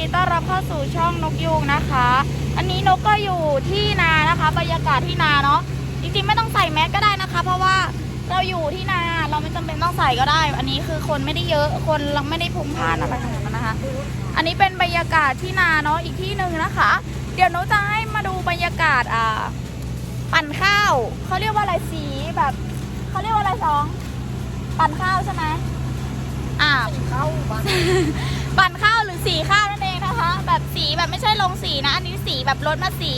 ดีต้อนรับเข้าสู่ช่องนกยูงนะคะ อันนี้นกก็อยู่ที่นานะคะ บรรยากาศที่นาเนาะ จริงๆไม่ต้องใส่แมสก็ได้นะคะ เพราะว่าเราอยู่ที่นาเราไม่จำเป็นต้องใส่ก็ได้ อันนี้คือคนไม่ได้เยอะ คนเราไม่ได้พลุกพล่านอะไรขนาดนั้นนะคะ อันนี้เป็นบรรยากาศที่นาเนาะอีกที่หนึ่งนะคะ เดี๋ยวนกจะให้มาดูบรรยากาศอ่าปั่นข้าวเขาเรียกว่าอะไรสีแบบเขาเรียกว่าอะไรสอง ปั่นข้าวใช่ไหมอ่าเข้าบ้านปั่นข้าวหรือสีข้าวนั่นเองนะคะ แบบสีแบบไม่ใช่ลงสีนะ อันนี้สีแบบรถมาสี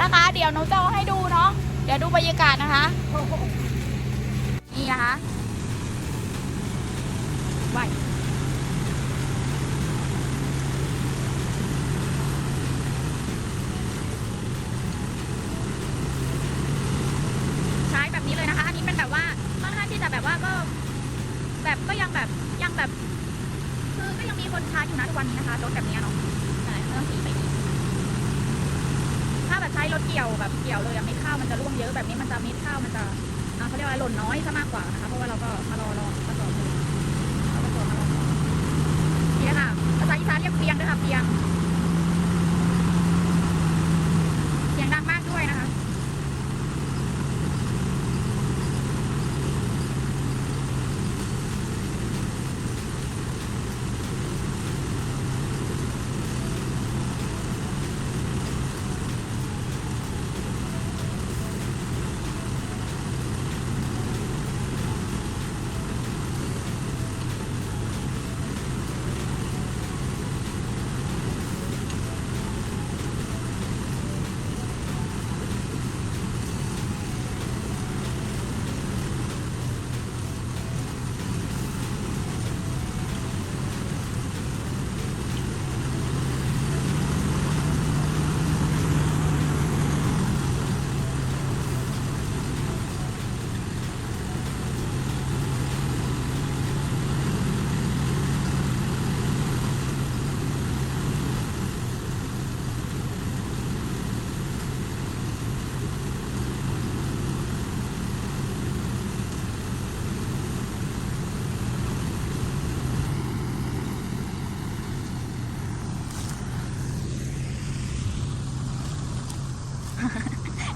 นะคะ เดี๋ยวหนูจะเอาให้ดูเนาะเดี๋ยวดูบรรยากาศนะคะ นี่นะคะไหวใช้แบบนี้เลยนะคะ อันนี้เป็นแบบว่าค่อนข้างที่จะแบบว่าก็ แบบก็ยังแบบยังแบบ ยังมีคนใช้อยู่นะทุกวันนี้นะคะรถแบบนี้เนาะเมื่องสีไปอีกถ้าแบบใช้รถเกี่ยวแบบเกี่ยวเลยอะเม็ดข้าวมันจะร่วงเยอะแบบนี้มันจะเม็ดข้าวมันจะเขาเรียกว่าหล่นน้อยซะมากกว่านะคะเพราะว่าเราก็มารอรอมารอเราก็ตัวมารอนี่นะคะภาษาอีสานเรียกเปียงด้วยค่ะเปียง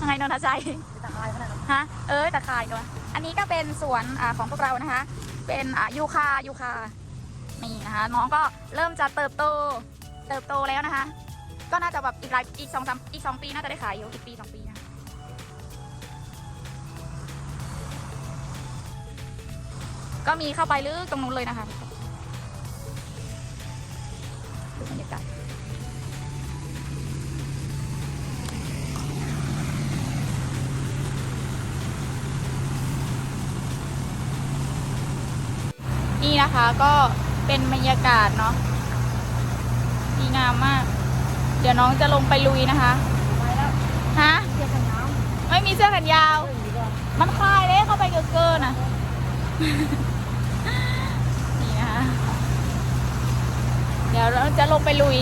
ไงนนทชัยตะไคร้ขนาดนั้นฮะเอ้ยตะคายด้วยอันนี้ก็เป็นสวนอ่าของพวกเรานะคะ เป็นอ่ายูคายูคานี่นะคะน้องก็เริ่มจะเติบโตเติบโตแล้วนะคะ ก็น่าจะแบบอีกหลายอีกสองสามอีกสองปีน่าจะได้ขายอยู่อีกปีสองปีนะก็มีเข้าไปลึกตรงนู้นเลยนะคะ นี่นะคะก็เป็นบรรยากาศเนาะดีงามมาก เดี๋ยวน้องจะลงไปลุยนะคะไปแล้วฮะเทียบกันน้ไม่มีเสื้อแขนยาว มันคลายเลยเข้าไปเกินเกินอะนี่นะคะเดี๋ยวเราจะลงไปลุย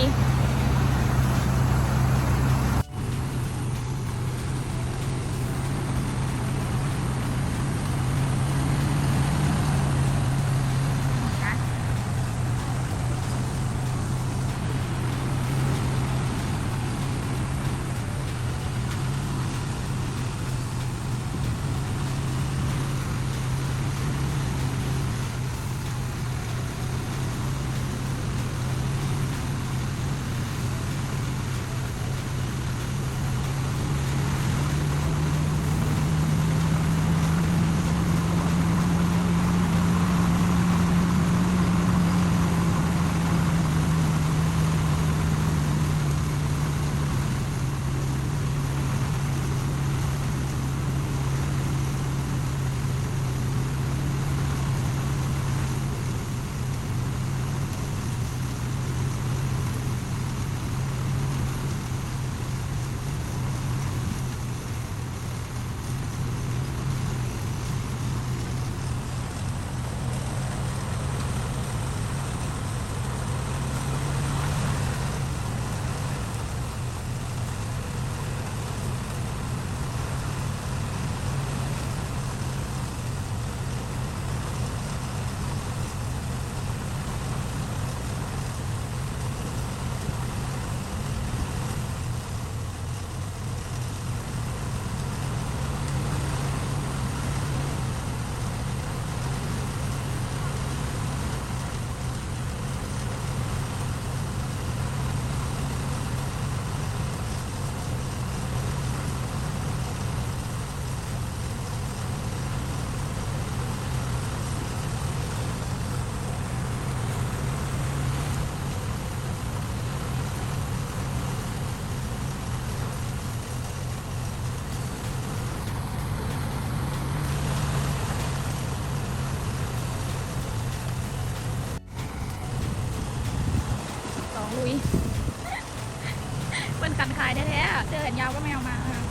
เสื้อแขนยาวก็ไม่เอามานะคะ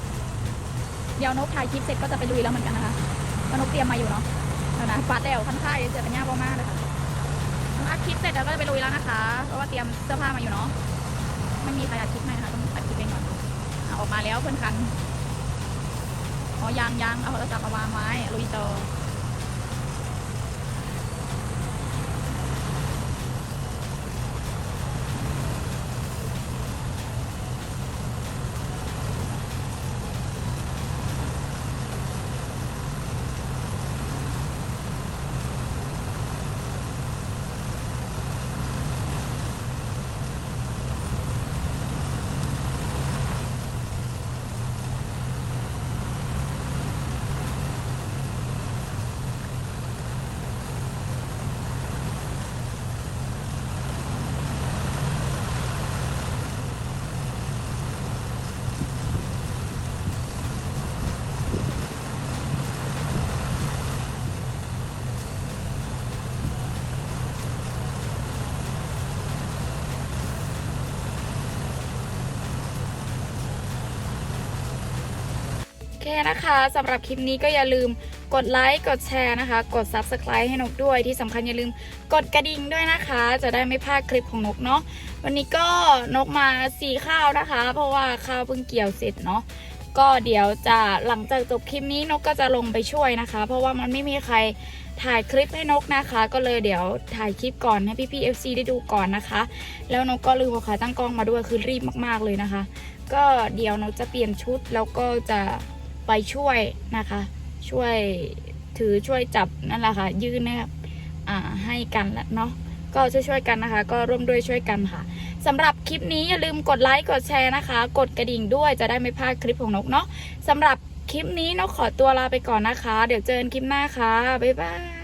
เดี๋ยวนกถ่ายคลิปเสร็จก็จะไปลุยแล้วเหมือนกันนะคะเพราะนกเตรียมมาอยู่เนาะแล้วนะปัดแล้วคันค่ายเสื้อแขนยาวมากๆเลยค่ะอัดคลิปเสร็จแล้วก็จะไปลุยแล้วนะคะ เพราะว่าเตรียมเสื้อผ้ามาอยู่เนาะไม่มีใครอัดคลิปให้นะคะต้องอัดคลิปเองก่อนออกมาแล้วเพื่อนกันอ๋อยังยังเอาโทรศัพท์มาวางไว้ลุยต่อ เคนะคะสำหรับคลิปนี้ก็อย่าลืมกดไลค์กดแชร์นะคะ กด Subscribe ให้นกด้วยที่สำคัญอย่าลืมกดกระดิ่งด้วยนะคะ จะได้ไม่พลาดคลิปของนกเนาะวันนี้ก็นกมาสีข้าวนะคะ เพราะว่าข้าวเพิ่งเกี่ยวเสร็จเนาะก็เดี๋ยวจะหลังจากจบคลิปนี้นกก็จะลงไปช่วยนะคะ เพราะว่ามันไม่มีใครถ่ายคลิปให้นกนะคะ ก็เลยเดี๋ยวถ่ายคลิปก่อนให้พี่ๆ FC ได้ดูก่อนนะคะ แล้วนกก็ลืมเอาขาตั้งกล้องมาด้วยคือรีบมากๆเลยนะคะ ก็เดี๋ยวนกจะเปลี่ยนชุดแล้วก็จะ ไปช่วยนะคะ ช่วยถือช่วยจับนั่นแหละค่ะยื่นนะครับอ่าให้กันละเนาะก็ช่วยๆกันนะคะ ก็ร่วมด้วยช่วยกันค่ะสำหรับคลิปนี้อย่าลืมกดไลค์กดแชร์นะคะ กดกระดิ่งด้วยจะได้ไม่พลาดคลิปของนกเนาะสำหรับคลิปนี้นกขอตัวลาไปก่อนนะคะ เดี๋ยวเจอกันคลิปหน้าค่ะบ๊ายบาย